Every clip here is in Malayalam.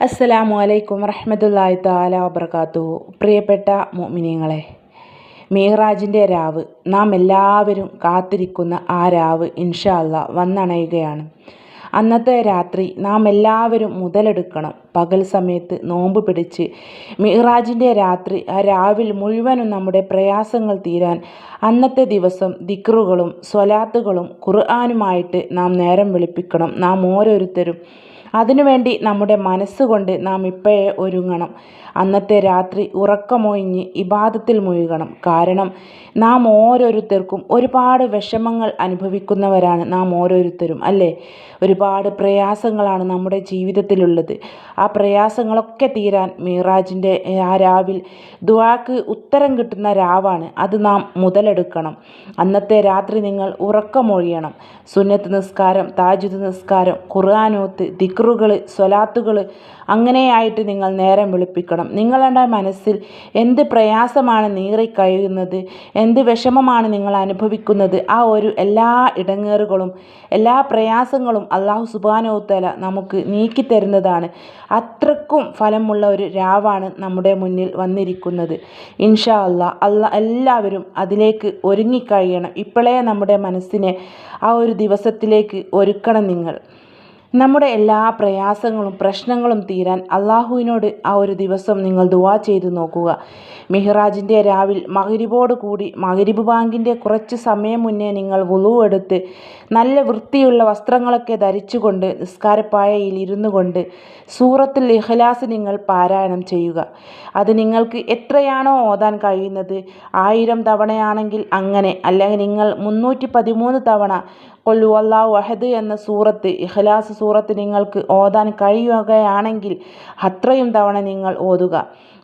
അസ്സലാമു അലൈക്കും വറഹ്മത്തുള്ളാഹി താല വബർക്കാത്തു പ്രിയപ്പെട്ട മോമിനിയങ്ങളെ മീറാജിന്റെ രാവ് നാം എല്ലാവരും കാത്തിരിക്കുന്ന ആ രാവ് ഇൻഷാ അല്ലാ വന്നണയുകയാണ്. അന്നത്തെ രാത്രി നാം എല്ലാവരും മുതലെടുക്കണം. പകൽ സമയത്ത് നോമ്പ് പിടിച്ച് മിഹ്റാജിന്റെ രാത്രി ആ രാവിൽ മുഴുവനും നമ്മുടെ പ്രയാസങ്ങൾ തീരാൻ അന്നത്തെ ദിവസം ദിക്റുകളും സ്വലാത്തുകളും ഖുർആാനുമായിട്ട് നാം നേരം വെളുപ്പിക്കണം. നാം ഓരോരുത്തരും അതിനുവേണ്ടി നമ്മുടെ മനസ്സുകൊണ്ട് നാം ഇപ്പോഴേ ഒരുങ്ങണം. അന്നത്തെ രാത്രി ഉറക്കമൊഴിഞ്ഞ് ഇബാദത്തിൽ മുഴുകണം. കാരണം നാം ഓരോരുത്തർക്കും ഒരുപാട് വിഷമങ്ങൾ അനുഭവിക്കുന്നവരാണ് നാം ഓരോരുത്തരും അല്ലേ? ഒരുപാട് പ്രയാസങ്ങളാണ് നമ്മുടെ ജീവിതത്തിലുള്ളത്. ആ പ്രയാസങ്ങളൊക്കെ തീരാൻ മീറാജിന്റെ ആ രാവിൽ ദുവാക്ക് ഉത്തരം കിട്ടുന്ന രാവാണ്. അത് നാം മുതലെടുക്കണം. അന്നത്തെ രാത്രി നിങ്ങൾ ഉറക്കമൊഴിയണം. സുന്നത്ത് നിസ്കാരം താജുദ് നിസ്കാരം ഖുർആാനോത്ത് ദിക്റുകൾ സ്വലാത്തുകൾ അങ്ങനെയായിട്ട് നിങ്ങൾ നേരം വെളുപ്പിക്കണം. നിങ്ങളുടെ മനസ്സിൽ എന്ത് പ്രയാസമാണ് നീറിക്കഴിയുന്നത് എന്ത് വിഷമമാണ് നിങ്ങൾ അനുഭവിക്കുന്നത് ആ ഒരു എല്ലാ ഇടങ്ങേറുകളും എല്ലാ പ്രയാസങ്ങളും അള്ളാഹു സുബാനോത്തല നമുക്ക് നീക്കി തരുന്നതാണ്. അത്രക്കും ഫലമുള്ള ഒരു രാവാണ് നമ്മുടെ മുന്നിൽ വന്നിരിക്കുന്നത്. ഇൻഷാ അള്ളാ അല്ല എല്ലാവരും അതിലേക്ക് ഒരുങ്ങിക്കഴിയണം. ഇപ്പോഴേ നമ്മുടെ മനസ്സിനെ ആ ഒരു ദിവസത്തിലേക്ക് ഒരുക്കണം നിങ്ങൾ. നമ്മുടെ എല്ലാ പ്രയാസങ്ങളും പ്രശ്നങ്ങളും തീരാൻ അള്ളാഹുവിനോട് ആ ഒരു ദിവസം നിങ്ങൾ ദുവാ ചെയ്ത് നോക്കുക. മിഹ്റാജിന്റെ രാവിൽ മകരിബോട് കൂടി മകരിബ് ബാങ്കിന്റെ കുറച്ച് സമയം മുന്നേ നിങ്ങൾ വുളു എടുത്ത് നല്ല വൃത്തിയുള്ള വസ്ത്രങ്ങളൊക്കെ ധരിച്ചുകൊണ്ട് നിസ്കാരപ്പായയിൽ ഇരുന്നു കൊണ്ട് സൂറത്തിൽ ഇഖ്ലാസ് നിങ്ങൾ പാരായണം ചെയ്യുക. അത് നിങ്ങൾക്ക് എത്രയാണോ ഓതാൻ കഴിയുന്നത്? ആയിരം തവണയാണെങ്കിൽ അങ്ങനെ. അല്ലെങ്കിൽ നിങ്ങൾ മുന്നൂറ്റി തവണ കൊല്ലു അള്ളാഹ് അഹദ് എന്ന സൂറത്ത് ഇഖ്ലാസ് സൂറത്ത് നിങ്ങൾക്ക് ഓതാൻ കഴിയുകയാണെങ്കിൽ അത്രയും തവണ നിങ്ങൾ ഓതുക.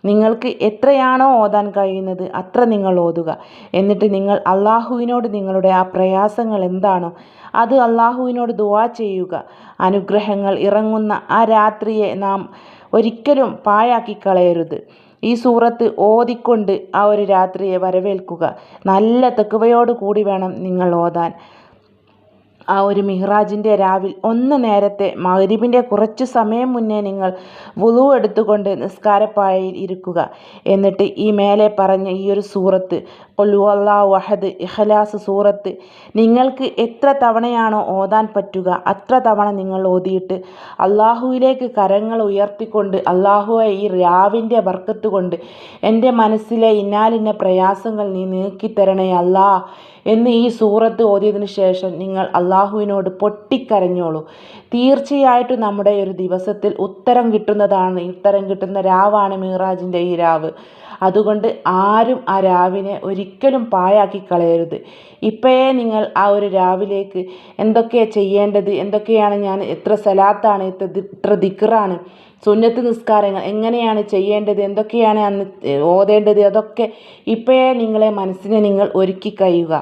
നിങ്ങൾക്ക് എത്രയാണോ ഓതാൻ കഴിയുന്നത് അത്ര നിങ്ങൾ ഓതുക. എന്നിട്ട് നിങ്ങൾ അള്ളാഹുവിനോട് നിങ്ങളുടെ ആ പ്രയാസങ്ങൾ എന്താണോ അത് അള്ളാഹുവിനോട് ദുവാ ചെയ്യുക. അനുഗ്രഹങ്ങൾ ഇറങ്ങുന്ന ആ രാത്രിയെ നാം ഒരിക്കലും പാഴാക്കി കളയരുത്. ഈ സൂറത്ത് ഓതിക്കൊണ്ട് ആ ഒരു രാത്രിയെ വരവേൽക്കുക. നല്ല തെക്കുവയോട് കൂടി വേണം നിങ്ങൾ ഓതാൻ. ആ ഒരു മിഹ്റാജിന്റെ രാവിൽ ഒന്ന് നേരത്തെ മഗ്രിബിന്റെ കുറച്ച് സമയം മുന്നേ നിങ്ങൾ വുളു എടുത്തുകൊണ്ട് നിസ്കാരപ്പായയിൽ ഇരിക്കുക. എന്നിട്ട് ഈ മേലെ പറഞ്ഞ ഈ ഒരു സൂറത്ത് കൊല്ലുവല്ലാ അള്ളാഹു വഹദ് ഇഖലാസ് സൂറത്ത് നിങ്ങൾക്ക് എത്ര തവണയാണോ ഓതാൻ പറ്റുക അത്ര തവണ നിങ്ങൾ ഓതിയിട്ട് അള്ളാഹുവിലേക്ക് കരങ്ങൾ ഉയർത്തിക്കൊണ്ട് അള്ളാഹുവെ ഈ രാവിന്റെ വർക്കത്ത് കൊണ്ട് എന്റെ മനസ്സിലെ ഇന്നാലിന്ന പ്രയാസങ്ങൾ നീ നീക്കിത്തരണേ അല്ലാ എന്ന് ഈ സൂറത്ത് ഓതിയതിനു ശേഷം നിങ്ങൾ അള്ളാഹുവിനോട് പൊട്ടിക്കരഞ്ഞോളൂ. തീർച്ചയായിട്ടും നമ്മുടെ ഒരു ദിവസത്തിൽ ഉത്തരം കിട്ടുന്നതാണ് ഉത്തരം കിട്ടുന്ന രാവാണ് മീറാജിന്റെ ഈ രാവ്. അതുകൊണ്ട് ആരും ആ രാവിനെ ഒരിക്കലും പാഴാക്കി കളയരുത്. ഇപ്പോഴേ നിങ്ങൾ ആ ഒരു രാവിലേക്ക് എന്തൊക്കെയാണ് ചെയ്യേണ്ടത് എന്തൊക്കെയാണ് ഞാൻ എത്ര സലാത്താണ് എത്ര എത്ര ദിക്റാണ് സുന്നത്ത് നിസ്കാരങ്ങൾ എങ്ങനെയാണ് ചെയ്യേണ്ടത് എന്തൊക്കെയാണ് അന്ന് ഓതേണ്ടത് അതൊക്കെ ഇപ്പോഴേ നിങ്ങളെ മനസ്സിനെ നിങ്ങൾ ഒരുക്കി കഴിയുക.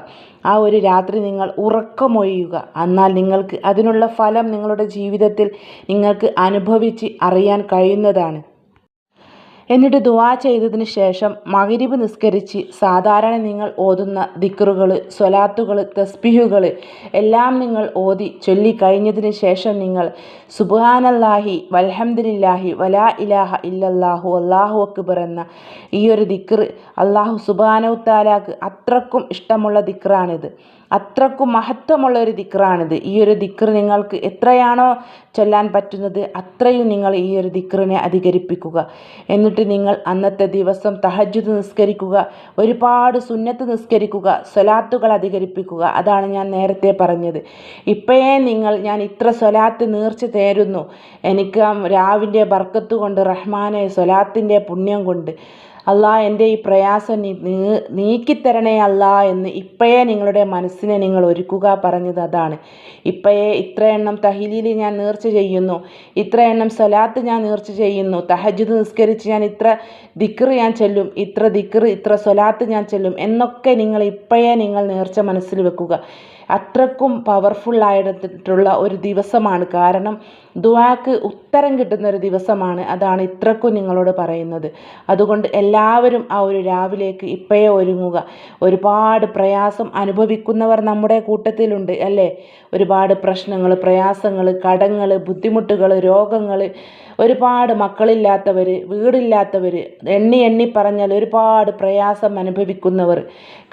ആ ഒരു രാത്രി നിങ്ങൾ ഉറക്കമൊഴിയുക. എന്നാൽ നിങ്ങൾക്ക് അതിനുള്ള ഫലം നിങ്ങളുടെ ജീവിതത്തിൽ നിങ്ങൾക്ക് അനുഭവിച്ച് അറിയാൻ കഴിയുന്നതാണ്. എന്നിട്ട് ദുവാ ചെയ്തതിന് ശേഷം മകരിബ് നിസ്കരിച്ച് സാധാരണ നിങ്ങൾ ഓതുന്ന ദിക്റുകൾ സ്വലാത്തുകൾ തസ്ബിഹുകൾ എല്ലാം നിങ്ങൾ ഓതി ചൊല്ലി കഴിഞ്ഞതിന് ശേഷം നിങ്ങൾ സുബാനല്ലാഹി വൽഹംദില്ലാഹി വലാ ഇലാഹ ഇല്ലല്ലാഹു അള്ളാഹു അക്ബർ എന്ന ഈ ഒരു ദിക്ർ അള്ളാഹു സുബാനവുത്താലാക്ക് അത്രക്കും ഇഷ്ടമുള്ള ദിക്റാണിത്. അത്രക്കും മഹത്വമുള്ള ഒരു ദിക്റാണിത്. ഈ ഒരു ദിക്ർ നിങ്ങൾക്ക് എത്രയാണോ ചൊല്ലാൻ പറ്റുന്നത് അത്രയും നിങ്ങൾ ഈ ഒരു ദിക്റിനെ അധികരിപ്പിക്കുക. എന്നിട്ട് നിങ്ങൾ അന്നത്തെ ദിവസം തഹജുദ് നിസ്കരിക്കുക. ഒരുപാട് സുന്നത്ത് നിസ്കരിക്കുക. സ്വലാത്തുകൾ അധികരിപ്പിക്കുക. അതാണ് ഞാൻ നേരത്തെ പറഞ്ഞത്. ഇപ്പോഴേ നിങ്ങൾ ഞാൻ ഇത്ര സ്വലാത്ത് നീർച്ച തേരുന്നു. എനിക്ക് രാവിന്റെ ബർക്കത്ത് കൊണ്ട് റഹ്മാനെ സ്വലാത്തിന്റെ പുണ്യം കൊണ്ട് അല്ലാ എന്റെ ഈ പ്രയാസം നീ നീക്കിത്തരണേ അല്ലാ എന്ന് ഇപ്പോഴേ നിങ്ങളുടെ മനസ്സിനെ നിങ്ങൾ ഒരുക്കുക പറഞ്ഞത് അതാണ്. ഇപ്പോഴേ ഇത്ര എണ്ണം തഹിലീൽ ഞാൻ നേർച്ച ചെയ്യുന്നു ഇത്ര എണ്ണം സ്വലാത്ത് ഞാൻ നേർച്ച ചെയ്യുന്നു തഹജുദ് നിസ്കരിച്ച് ഞാൻ ഇത്ര ദിക്ർ ഞാൻ ചെല്ലും ഇത്ര ദിക്ർ ഇത്ര സ്വലാത്ത് ഞാൻ ചെല്ലും എന്നൊക്കെ നിങ്ങൾ ഇപ്പോഴേ നിങ്ങൾ നേർച്ച മനസ്സിൽ വെക്കുക. അത്രക്കും പവർഫുള്ളായിട്ടുള്ള ഒരു ദിവസമാണ്. കാരണം ദുവാക്ക് ഉത്തരം കിട്ടുന്ന ഒരു ദിവസമാണ്. അതാണ് ഇത്രക്കും നിങ്ങളോട് പറയുന്നത്. അതുകൊണ്ട് എല്ലാ എല്ലാവരും ആ ഒരു രാവിലേക്ക് ഇപ്പോഴേ ഒരുങ്ങുക. ഒരുപാട് പ്രയാസം അനുഭവിക്കുന്നവർ നമ്മുടെ കൂട്ടത്തിലുണ്ട് അല്ലേ? ഒരുപാട് പ്രശ്നങ്ങൾ പ്രയാസങ്ങൾ കടങ്ങൾ ബുദ്ധിമുട്ടുകൾ രോഗങ്ങൾ. ഒരുപാട് മക്കളില്ലാത്തവർ വീടില്ലാത്തവർ എണ്ണി എണ്ണി പറഞ്ഞാൽ ഒരുപാട് പ്രയാസം അനുഭവിക്കുന്നവർ.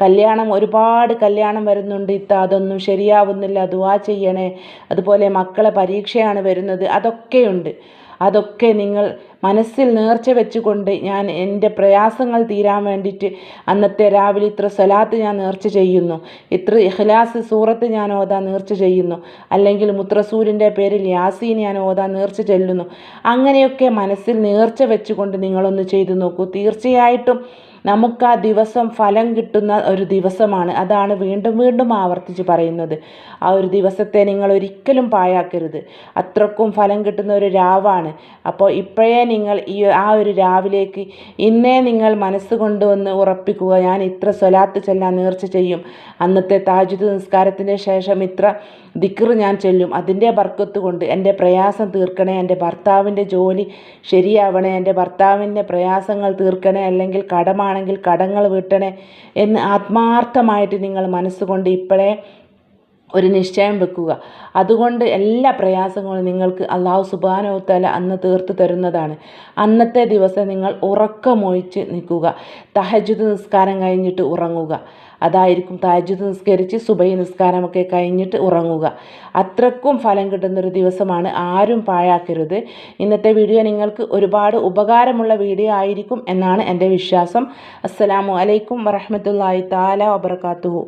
കല്യാണം ഒരുപാട് കല്യാണം വരുന്നുണ്ട്. ഇത്ത അതൊന്നും ശരിയാവുന്നില്ല. ദുവാ ചെയ്യണേ. അതുപോലെ മക്കളെ പരീക്ഷയാണ് വരുന്നത്. അതൊക്കെയുണ്ട്. അതൊക്കെ നിങ്ങൾ മനസ്സിൽ നേർച്ച വെച്ചുകൊണ്ട് ഞാൻ എന്റെ പ്രയാസങ്ങൾ തീരാൻ വേണ്ടിയിട്ട് അന്നത്തെ രാവിലെ ഇത്ര സ്വലാത്ത് ഞാൻ നേർച്ച ചെയ്യുന്നു. ഇത്ര ഇഖ്ലാസ് സൂറത്ത് ഞാൻ ഓതാ നേർച്ച ചെയ്യുന്നു. അല്ലെങ്കിൽ മുത്രസൂരിന്റെ പേരിൽ യാസീൻ ഞാൻ ഓതാ നേർച്ച ചെല്ലുന്നു. അങ്ങനെയൊക്കെ മനസ്സിൽ നേർച്ച വെച്ചുകൊണ്ട് നിങ്ങളൊന്ന് ചെയ്തു നോക്കൂ. തീർച്ചയായിട്ടും നമുക്ക് ആ ദിവസം ഫലം കിട്ടുന്ന ഒരു ദിവസമാണ്. അതാണ് വീണ്ടും വീണ്ടും ആവർത്തിച്ച് പറയുന്നത്. ആ ഒരു ദിവസത്തെ നിങ്ങൾ ഒരിക്കലും പാഴാക്കരുത്. അത്രക്കും ഫലം കിട്ടുന്ന ഒരു രാവാണ്. അപ്പോൾ ഇപ്പോഴേ നിങ്ങൾ ഈ ആ ഒരു രാവിലേക്ക് ഇന്നേ നിങ്ങൾ മനസ്സ് കൊണ്ടുവന്ന് ഉറപ്പിക്കുക. ഞാൻ ഇത്ര സ്വലാത്ത് ചെല്ലാൻ നേർച്ച ചെയ്യും. അന്നത്തെ താജുദ് നിസ്കാരത്തിന് ശേഷം ഇത്ര ദിക്ർ ഞാൻ ചൊല്ലും. അതിന്റെ ബർക്കത്ത് കൊണ്ട് എന്റെ പ്രയാസം തീർക്കണേ എന്റെ ഭർത്താവിന്റെ ജോലി ശരിയാവണേ എന്റെ ഭർത്താവിന്റെ പ്രയാസങ്ങൾ തീർക്കണേ അല്ലെങ്കിൽ കടമാണെങ്കിൽ കടങ്ങൾ വീട്ടണേ എന്ന് ആത്മാർത്ഥമായിട്ട് നിങ്ങൾ മനസ്സുകൊണ്ട് ഇപ്പോഴേ ഒരു നിശ്ചയം വെക്കുക. അതുകൊണ്ട് എല്ലാ പ്രയാസങ്ങളും നിങ്ങൾക്ക് അള്ളാഹു സുബാനോത്തല അന്ന് തീർത്ത് തരുന്നതാണ്. അന്നത്തെ ദിവസം നിങ്ങൾ ഉറക്കമൊഴിച്ച് നിൽക്കുക. തഹജുദ് നിസ്കാരം കഴിഞ്ഞിട്ട് ഉറങ്ങുക. അതായിരിക്കും താജ്യത്ത് നിസ്കരിച്ച് സുബൈ നിസ്കാരമൊക്കെ കഴിഞ്ഞിട്ട് ഉറങ്ങുക. അത്രക്കും ഫലം കിട്ടുന്നൊരു ദിവസമാണ് ആരും പാഴാക്കരുത്. ഇന്നത്തെ വീഡിയോ നിങ്ങൾക്ക് ഒരുപാട് ഉപകാരമുള്ള വീഡിയോ ആയിരിക്കും എന്നാണ് എന്റെ വിശ്വാസം. അസ്സലാമു അലൈക്കും വറഹമത്തല്ലാഹി താല വബർക്കാത്തുഹു